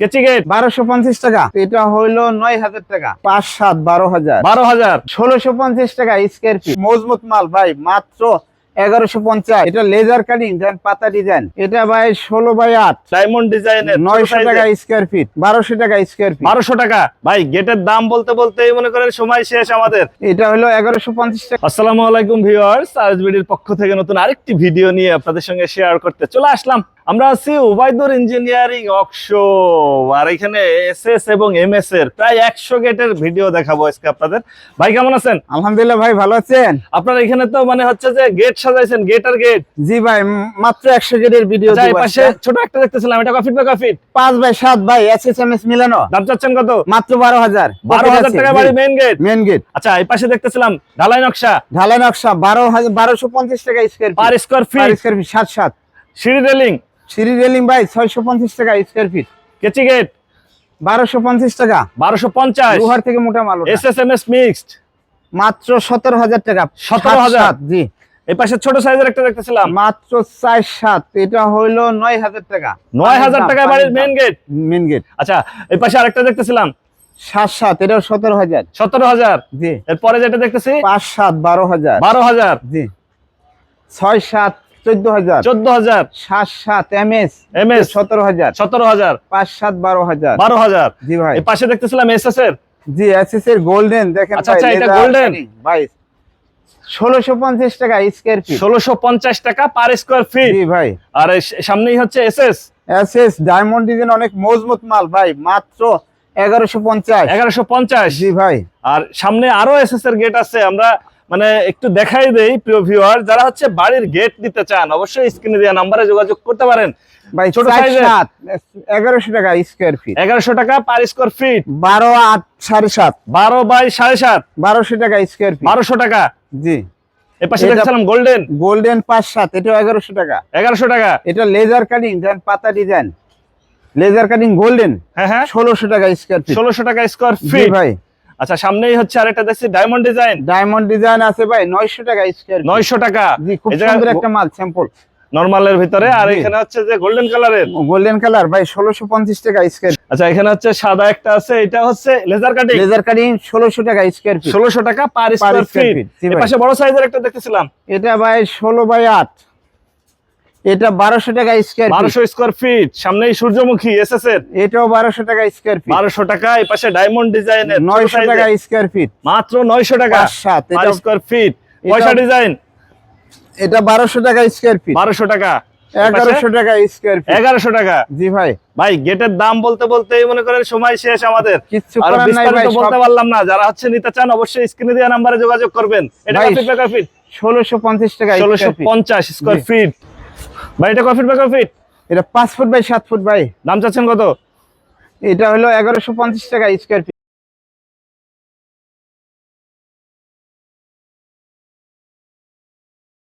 কেচি বারোশো পঞ্চাশ টাকা। এটা হইল নয় হাজার টাকা। পাঁচ সাত বারো হাজার। বারো হাজার? ষোলোশো পঞ্চাশ টাকা স্কোয়ার ফিট মজবুত মাল ভাই মাত্র এগারোশো পঞ্চাশ। এটা লেজার কাটিং দেন পাতা ডিজাইন এটা ভাই ষোলো বাই আট। ডায়মন্ড ডিজাইনের নয়শো টাকা স্কোয়ার ফিট বারোশো টাকা স্কোয়ার ফিট বারোশো টাকা? ভাই গেটের দাম বলতে বলতেই মনে করেন সময় শেষ আমাদের। এটা হলো এগারোশো পঞ্চাশ টাকা। আসসালামু আলাইকুম ভিউয়ার্স পক্ষ থেকে নতুন আরেকটি ভিডিও নিয়ে আপনাদের সঙ্গে শেয়ার করতে চলে আসলাম। আমরা আছি উবাইদুর ইঞ্জিনিয়ারিং অকশো আর এখানে এসএস এবং এমএস এর প্রায় একশো গেটের ভিডিও দেখাবো আজকে আপনাদের। ভাই কেমন আছেন? আলহামদুলিল্লাহ ভাই ভালো আছেন? আপনার এখানে তো মানে হচ্ছে যে গেট সাজাইছেন গেট আর গেট জি ভাই মাত্র একশো গেটের ভিডিও আচ্ছা, পাশে ছোট একটা দেখতেছিলাম এটা কফিট বা কফিট? পাঁচ বাই সাত ভাই এস এস এম এস মিলানো। দাম চাচ্ছেন কত? মাত্র বারো হাজার। বারো হাজার টাকা বাড়ি মেইন গেট মেন গেট আচ্ছা এই পাশে দেখতেছিলাম ঢালাই নকশা। ঢালাই নকশা বারো হাজার বারোশো পঞ্চাশ টাকা square per square feet square feet সাত সাত। সিঁড়ি রেলিং সিঁড়ি রেলিং ভাই ছয়শো পঞ্চাশ টাকা স্কোয়ার ফিট কেচি গেট? বারোশো পঞ্চাশ টাকা। বারোশো পঞ্চাশ। লোহার থেকে মোটা মাল S S M S mixed মাত্র সতেরো হাজার টাকা। 17,000 সাত সাত, জি। এই পাশে ছোট সাইজের একটা দেখতেছিলাম। মাত্র চার সাত এটা হইল নয় হাজার টাকা। নয় হাজার টাকা বাড়ির মেইন গেট মেন গেট আচ্ছা এই পাশে আরেকটা দেখতেছিলাম। সাত সাত এটাও সতেরো হাজার। সতেরো হাজার। জি। এরপরে যেটা দেখতেছি পাঁচ সাত বারো হাজার। বারো হাজার। জি। ছয় সাত চোদ্দ হাজার। চোদ্দ হাজার। সাত সাত এম এস এম এস সতেরো হাজার। সতেরো হাজার। পাঁচ সাত বারো হাজার। বারো হাজার। জি ভাই। পাশে দেখতেছিলাম এস এস এর জি এসএস এর গোল্ডেন দেখেন আচ্ছা, আচ্ছা, এটা laser ভাই। ষোলোশো পঞ্চাশ টাকা স্কোয়ার ফিট। ষোলোশো পঞ্চাশ টাকা পার স্কোয়ার ফিট। জি ভাই। আর সামনেই হচ্ছে S S SS diamond design অনেক মজবুত মাল ভাই মাত্র এগারোশো পঞ্চাশ। এগারোশো পঞ্চাশ। জি ভাই। আর সামনে আরও এস এস এর গেট আছে আমরা মানে একটু দেখাই দেই প্রিয় ভিউয়ার যারা হচ্ছে বাড়ির গেট নিতে চান অবশ্যই স্ক্রিনে দেওয়া নাম্বারে যোগাযোগ করতে পারেন। ভাই ছোট? এগারোশো টাকা স্কোয়ার ফিট এগারোশো টাকা পার স্কোয়ার ফিট বারো আট সাড়ে সাত। বারো বাই সাড়ে সাত। বারোশো টাকা স্কোয়ার ফিট বারোশো টাকা। জি। এ পাশে দেখছিলাম গোল্ডেন গোল্ডেন পাঁচ সাত এটাও এগারোশো টাকা। এগারোশো টাকা। এটা লেজার কাটিং দেন পাতা ডিজাইন লেজার কাটিং গোল্ডেন হ্যাঁ হ্যাঁ। ষোলোশো টাকা স্কোয়ার ফিট ষোলোশো টাকা স্কোয়ার ফিট ভাই। আচ্ছা সামনেই হচ্ছে আরেকটা দেখছি ডায়মন্ড ডিজাইন ডায়মন্ড ডিজাইন আছে ভাই নয়শো টাকা স্কোয়ার নয়শো টাকা? জি খুব সুন্দর একটা মাল স্যাম্পল নর্মালের ভিতরে আর এখানে হচ্ছে যে গোল্ডেন কালারের গোল্ডেন কালার ভাই ষোলোশো পঞ্চাশ টাকা স্কোয়ার আচ্ছা এখানে হচ্ছে সাদা একটা আছে এটা হচ্ছে লেজার কাটিং লেজার কাটিং ষোলোশো টাকা স্কোয়ার ফিট ষোলোশো টাকা পার স্কোয়ার ফিট। পাশে বড় সাইজের একটা দেখতেছিলাম। এটা ভাই ষোলো বাই আট। এটা বারোশো টাকা স্কোয়ার বারোশো স্কোয়ার ফিট সামনেই সূর্যমুখী এর এটাও বারোশো টাকা স্কোয়ার ফিট বারোশো টাকা এই পাশে ডায়মন্ড ডিজাইনের টাকা স্কোয়ার ফিট মাত্র নয়শো টাকা পাঁচ সাত এটা স্কোয়ার ফিট পয়সা ডিজাইন এটা বারোশো টাকা স্কোয়ার ফিট বারোশো টাকা। এগারোশো টাকা স্কোয়ার ফিট টাকা। জি ভাই। ভাই গেটের দাম বলতে বলতেই মনে করেন সময় শেষ আমাদের। করার নাই ভাই বলতে পারলাম না। যারা হচ্ছে নিতে চান অবশ্যই স্ক্রিনে দেওয়া নাম্বারে যোগাযোগ করবেন। এটা ভাই, কফিট ফিট ষোলোশো পঞ্চাশ টাকা ষোলোশো স্কোয়ার ফিট পঞ্চাশ স্কোয়ার জি। ফিট ভাই এটা কফিট বাই ফিট? এটা পাঁচ ফুট বাই সাত ফুট বাই দাম চাচ্ছেন কত? এটা হলো এগারোশো পঞ্চাশ টাকা স্কোয়ার